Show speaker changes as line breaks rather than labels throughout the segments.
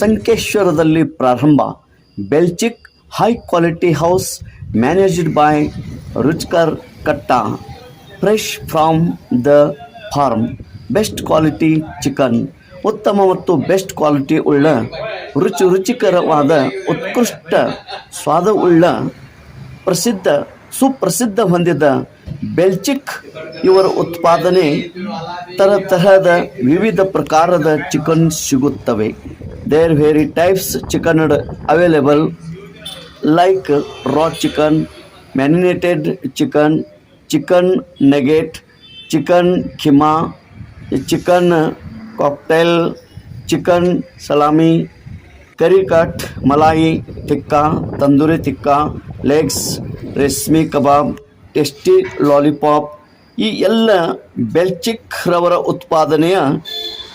ಸಂಕೇಶ್ವರದಲ್ಲಿ ಪ್ರಾರಂಭ. Belchik high quality house managed by Ruchkar Katta. Fresh from the farm best quality chicken ಉತ್ತಮ ಮತ್ತು best quality ಉಳ್ಳ, ರುಚಿ ರುಚಿಕರವಾದ ಉತ್ಕೃಷ್ಟ ಸ್ವಾದವುಳ್ಳ ಪ್ರಸಿದ್ಧ ಸುಪ್ರಸಿದ್ಧ ಹೊಂದಿದ ಬೆಲ್ಚಿಕ್ ಇವರ ಉತ್ಪಾದನೆ ತರತರಹದ ವಿವಿಧ ಪ್ರಕಾರದ ಚಿಕನ್ ಸಿಗುತ್ತವೆ there very types chicken available like raw chicken marinated chicken chicken nugget chicken keema chicken cocktail chicken salami curry cut malai tikka tandoori tikka legs reshmi kebab, tasty lollipop, ಈ ಎಲ್ಲ ಬೆಲ್ಚಿಕ್ ರವರ ಉತ್ಪಾದನೆಯ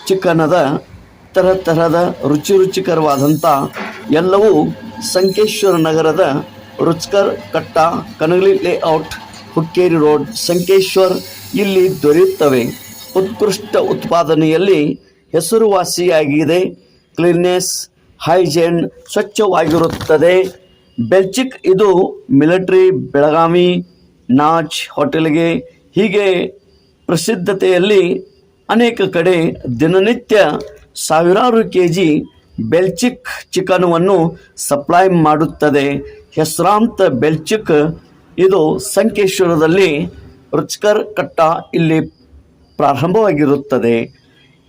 ಚಿಕನದ ಥರ ತರಹದ ರುಚಿ ರುಚಿಕರವಾದಂಥ ಎಲ್ಲವೂ ಸಂಕೇಶ್ವರ ನಗರದ ರುಚ್ಕರ್ ಕಟ್ಟ ಕನಗಲಿ ಲೇಔಟ್ ಹುಕ್ಕೇರಿ ರೋಡ್ ಸಂಕೇಶ್ವರ್ ಇಲ್ಲಿ ದೊರೆಯುತ್ತವೆ. ಉತ್ಕೃಷ್ಟ ಉತ್ಪಾದನೆಯಲ್ಲಿ ಹೆಸರುವಾಸಿಯಾಗಿದೆ. ಕ್ಲೀನ್ನೆಸ್, ಹೈಜೇನ್ ಸ್ವಚ್ಛವಾಗಿರುತ್ತದೆ. ಬೆಲ್ಚಿಕ್ ಇದು ಮಿಲಿಟರಿ, ಬೆಳಗಾವಿ, ನಾಚ್ ಹೋಟೆಲ್ಗೆ ಹೀಗೆ ಪ್ರಸಿದ್ಧತೆಯಲ್ಲಿ ಅನೇಕ ಕಡೆ ದಿನನಿತ್ಯ ಸಾವಿರಾರು ಕೆ ಜಿ ಬೆಲ್ಚಿಕ್ ಚಿಕನವನ್ನು ಸಪ್ಲೈ ಮಾಡುತ್ತದೆ. ಹೆಸರಾಂತ ಬೆಲ್ಚಿಕ್ ಇದು ಸಂಕೇಶ್ವರದಲ್ಲಿ ರುಚ್ಕರ್ ಕಟ್ಟ ಇಲ್ಲಿ ಪ್ರಾರಂಭವಾಗಿರುತ್ತದೆ.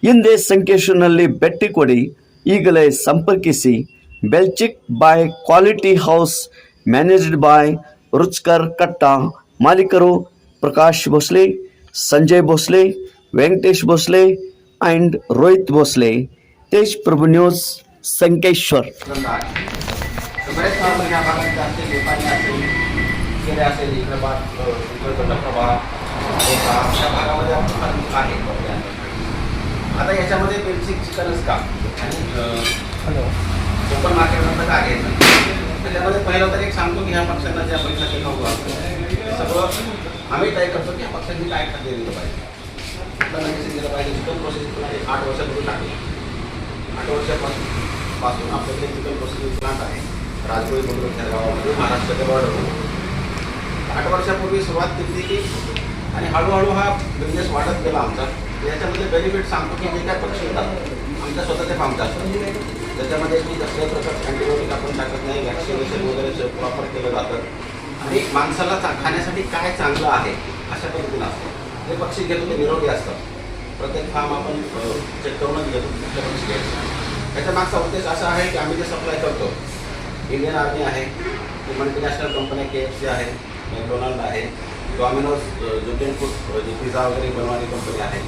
ಹಿಂದೆ ಸಂಕೇಶ್ವರನಲ್ಲಿ ಭೇಟಿ ಕೊಡಿ ಈಗಲೇ ಸಂಪರ್ಕಿಸಿ.
बेलचिक by quality house managed by Ruchkar Katta मालिकरो Prakash Bhosale Sanjay Bhosale Venkatesh Bhosale and Rohit Bhosale Tej Prabhu news Sankeshwar open मार्केटमधलं का घ्यायचं त्याच्यामध्ये पहिलं तर एक सांगतो की ह्या पक्षांना ज्या पैसा केला होता सगळं आम्ही ट्राय करतो की ह्या पक्षांनी काय खाद्य दिलं पाहिजे कुठलं दिलं पाहिजे चिकन प्रोसेस आठ वर्षापूर्वी टाकली आठ वर्षापासून पासून आपल्याकडे चिकन प्रोसेसिंग प्लांट आहे राजगोळी म्हणून त्या गावामध्ये महाराष्ट्राच्या बॉर्डर आठ वर्षापूर्वी सुरुवात केली की आणि हळूहळू हा बिझनेस वाढत गेला आमचा. याच्यामध्ये बेनिफिट सांगतो की जे काय पक्षी येतात आमच्या स्वतःचे फार्मचे असतात त्याच्यामध्ये की कसल्याही प्रकारचं अँटीबायोटिक आपण टाकत नाही व्हॅक्सिनेशन वगैरे प्रॉपर केलं जातं. आणि माणसाला चा खाण्यासाठी काय चांगलं आहे अशा पद्धतीनं असतं. ते पक्षी घेतो ते निरोगी असतात. प्रत्येक फार्म आपण चेक करूनच घेतो कुठल्या पक्षी घ्यायचं याच्या मागचा उद्देश असा आहे की आम्ही जे सप्लाय करतो इंडियन आर्मी आहे मल्टीनॅशनल कंपन्या के एफ सी आहे मॅकडोनाल्ड आहे डॉमिनोज जुटेन फूड जी पिझ्झा वगैरे बनवणारी कंपनी आहे.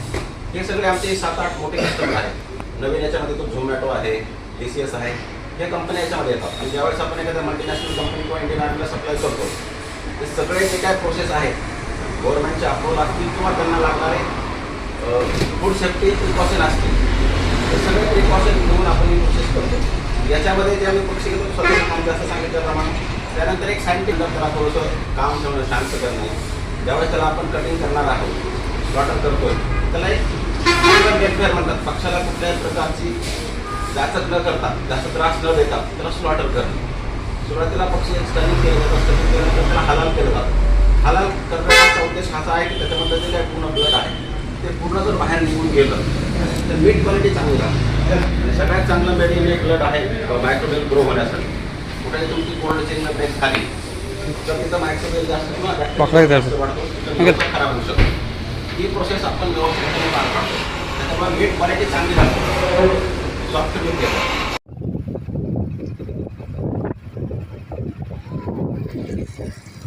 हे सगळे आमचे सात आठ मोठे कस्टमर आहेत. नवीन याच्यामध्ये तो झोमॅटो आहे ए सी एस आहे हे कंपन्या याच्यामध्ये येतात. आणि ज्यावेळेस आपण एखाद्या मल्टीनॅशनल कंपनी किंवा इंडियन आर्मीला सप्लाय करतो ते सगळे जे काय प्रोसेस आहेत गव्हर्नमेंटचे अप्रूव्हल असतील किंवा त्यांना लागणारे फूड सेफ्टी प्रिकॉशन असतील हे सगळे प्रिकॉशन घेऊन आपण ही प्रोसेस करतो. याच्यामध्ये जे आम्ही पक्षी घेतो स्वतः काम जास्त सांगितल्याप्रमाणे त्यानंतर एक सायंटिफिक त्याला थोडंसं काम ठेवणं शांत करणं. ज्यावेळेस त्याला आपण कटिंग करणार आहोत स्लॉटर करतोय त्याला एक म्हणतात. पक्षाला कुठल्याही प्रकारची जास्त न करता जास्त त्रास न देता त्याला स्लॉटर करणं. सुरुवातीला पक्षी स्टनिंग केलं जातं. स्टनिंग केल्यानंतर त्याला हलाल केलं जातं. हलाल करण्याचा उद्देश असा आहे की त्याच्यामधलं जे काही पूर्ण ब्लड आहे ते पूर्ण जर बाहेर निघून गेलं तर मीट क्वालिटी चांगली राहते. सगळ्यात चांगलं मेडिनेट ब्लड आहे मायक्रोवेल ग्रो होण्यासाठी. कुठे तुमची कोल्ड चेन ब्रेक खाली तर तिथं मायक्रोवेल जास्त किंवा खराब होऊ शकतो. ही प्रोसेस आपण व्यवस्थितपणे पार पाडतो. त्याच्यामुळे मीठ क्वालिटी चांगली राहते सॉफ्ट मीठ येतं